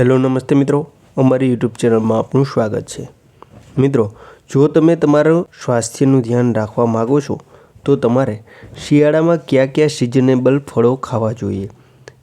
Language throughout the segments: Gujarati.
હેલો, નમસ્તે મિત્રો. અમારી યુટ્યુબ ચેનલમાં આપનું સ્વાગત છે. મિત્રો, જો તમે તમારું સ્વાસ્થ્યનું ધ્યાન રાખવા માગો છો, તો તમારે શિયાળામાં કયા કયા સિઝનેબલ ફળો ખાવા જોઈએ?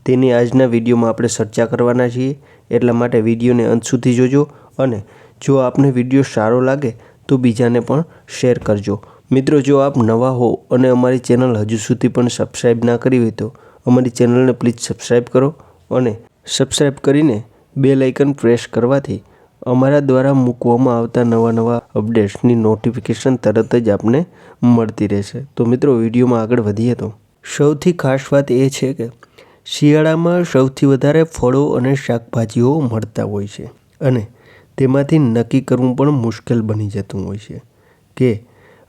તેની આજના વિડીયોમાં આપણે ચર્ચા કરવાના છીએ. એટલા માટે વિડીયોને અંત સુધી જોજો અને જો આપને વીડિયો સારો લાગે, તો બીજાને પણ શેર કરજો. મિત્રો, જો આપ નવા હો અને અમારી ચેનલ હજુ સુધી પણ સબસ્ક્રાઈબ ના કરી હોય તો અમારી ચેનલને પ્લીઝ સબસ્ક્રાઈબ કરો અને સબસ્ક્રાઈબ કરીને બે લાઇકન પ્રેસ કરવાથી અમારા દ્વારા મૂકવામાં આવતા નવા નવા અપડેટ્સની નોટિફિકેશન તરત જ આપને મળતી રહેશે. તો મિત્રો, વિડીયોમાં આગળ વધીએ તો. સૌથી ખાસ વાત એ છે કે શિયાળામાં સૌથી વધારે ફળો અને શાકભાજીઓ મળતા હોય છે અને તેમાંથી નક્કી કરવું પણ મુશ્કેલ બની જતું હોય છે કે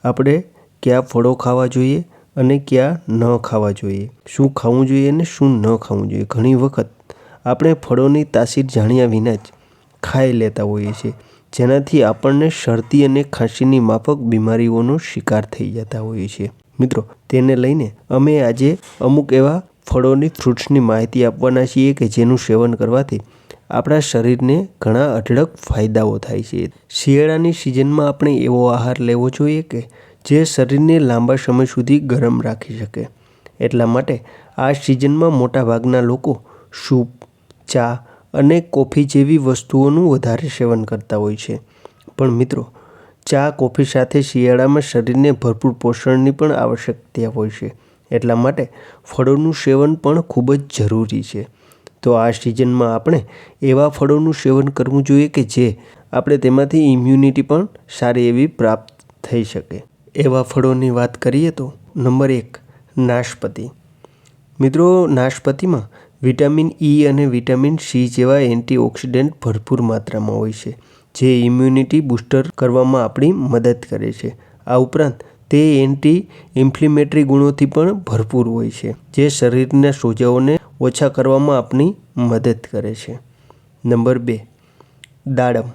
આપણે કયા ફળો ખાવા જોઈએ અને કયા ન ખાવા જોઈએ, શું ખાવું જોઈએ અને શું ન ખાવું જોઈએ. ઘણી વખત આપણે ફળોની તાસીર જાણ્યા વિના જ ખાઈ લેતા હોઈએ છીએ, જેનાથી આપણને શરદી અને ખાંસીની માફક બીમારીઓનો શિકાર થઈ જતા હોઈએ છીએ. મિત્રો, તેને લઈને અમે આજે અમુક એવા ફળોની ફ્રૂટ્સની માહિતી આપવાના છીએ કે જેનું સેવન કરવાથી આપણા શરીરને ઘણા અઢળક ફાયદાઓ થાય છે. શિયાળાની સિઝનમાં આપણે એવો આહાર લેવો જોઈએ કે જે શરીરને લાંબા સમય સુધી ગરમ રાખી શકે. એટલા માટે આ સિઝનમાં મોટાભાગના લોકો સૂપ ચા અને કોફી જેવી વસ્તુઓનું વધારે સેવન કરતા હોય છે. પણ મિત્રો, ચા, કોફી સાથે શિયાળામાં શરીરને ભરપૂર પોષણની પણ આવશ્યકતા હોય છે. એટલા માટે ફળોનું સેવન પણ ખૂબ જ જરૂરી છે. તો આ સિઝનમાં આપણે એવા ફળોનું સેવન કરવું જોઈએ કે જે આપણે તેમાંથી ઇમ્યુનિટી પણ સારી એવી પ્રાપ્ત થઈ શકે. એવા ફળોની વાત કરીએ તો, નંબર એક, નાશપતી. મિત્રો, નાશપતીમાં વિટામિન ઈ અને વિટામિન સી જેવા એન્ટીઓક્સિડન્ટ ભરપૂર માત્રામાં હોય છે, જે ઇમ્યુનિટી બૂસ્ટર કરવામાં આપણી મદદ કરે છે. આ ઉપરાંત, તે એન્ટી ઇન્ફ્લેમેટરી ગુણોથી પણ ભરપૂર હોય છે, જે શરીરના સોજાઓને ઓછા કરવામાં આપણી મદદ કરે છે. નંબર બે, દાડમ.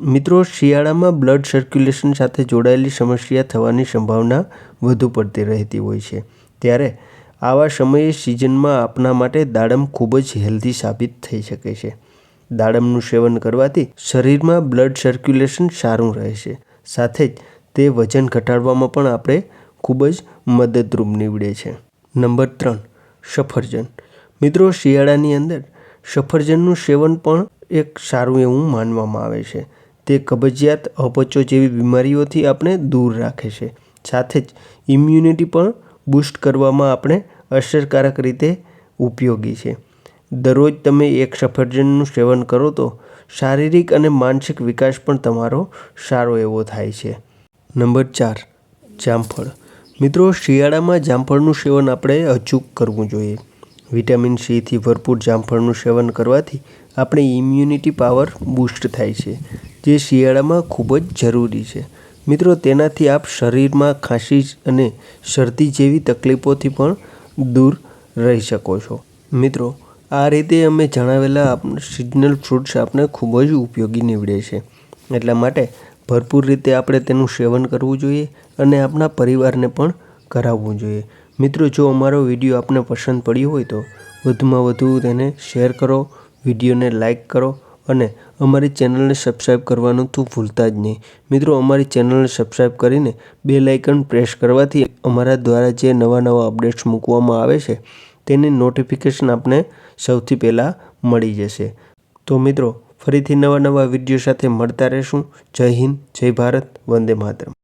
મિત્રો, શિયાળામાં બ્લડ સર્ક્યુલેશન સાથે જોડાયેલી સમસ્યા થવાની સંભાવના વધુ પડતી રહેતી હોય છે. ત્યારે આવા સમયે સિઝનમાં આપના માટે દાડમ ખૂબ જ હેલ્ધી સાબિત થઈ શકે છે. દાડમનું સેવન કરવાથી શરીરમાં બ્લડ સર્ક્યુલેશન સારું રહે છે સાથે જ તે વજન ઘટાડવામાં પણ આપણે ખૂબ જ મદદરૂપ નીવડે છે. નંબર ત્રણ, સફરજન. મિત્રો, શિયાળાની અંદર સફરજનનું સેવન પણ એક સારું એવું માનવામાં આવે છે. તે કબજિયાત અપચો જેવી બીમારીઓથી આપણે દૂર રાખે છે. સાથે જ ઇમ્યુનિટી પણ બૂસ્ટ કરવામાં આપણે અસરકારક રીતે ઉપયોગી છે. દરરોજ તમે એક સફરજનનું સેવન કરો તો શારીરિક અને માનસિક વિકાસ પણ તમારો સારો એવો થાય છે. નંબર ચાર, જામફળ. મિત્રો, શિયાળામાં જામફળનું સેવન આપણે અચૂક કરવું જોઈએ. વિટામિન સીથી ભરપૂર જામફળનું સેવન કરવાથી આપણી ઇમ્યુનિટી પાવર બૂસ્ટ થાય છે, જે શિયાળામાં ખૂબ જ જરૂરી છે. મિત્રો, તેનાથી આપ શરીરમાં ખાંસી અને શરદી જેવી તકલીફોથી પણ દૂર રહી શકો છો. મિત્રો, આ રીતે અમે જણાવેલા સિઝનલ ફ્રૂટ્સ આપણે ખૂબ જ ઉપયોગી નીવડે છે. એટલા માટે ભરપૂર રીતે આપણે તેનું સેવન કરવું જોઈએ અને આપણા પરિવારને પણ કરાવવું જોઈએ. મિત્રો, જો અમારો વીડિયો આપને પસંદ પડ્યો હોય તો વધુમાં વધુ તેને શેર કરો, વિડીયોને લાઇક કરો અને અમારી ચેનલને સબસ્ક્રાઈબ કરવાનું તો ભૂલતા જ નહીં. મિત્રો, અમારી ચેનલને સબસ્ક્રાઈબ કરીને બે લાઇકન પ્રેસ કરવાથી અમારા દ્વારા જે નવા નવા અપડેટ્સ મૂકવામાં આવે છે, તેની નોટિફિકેશન આપને સૌથી પહેલાં મળી જશે. તો મિત્રો, ફરીથી નવા નવા વીડિયો સાથે મળતા રહેશું. જય હિન્દ, જય ભારત, વંદે માતરમ.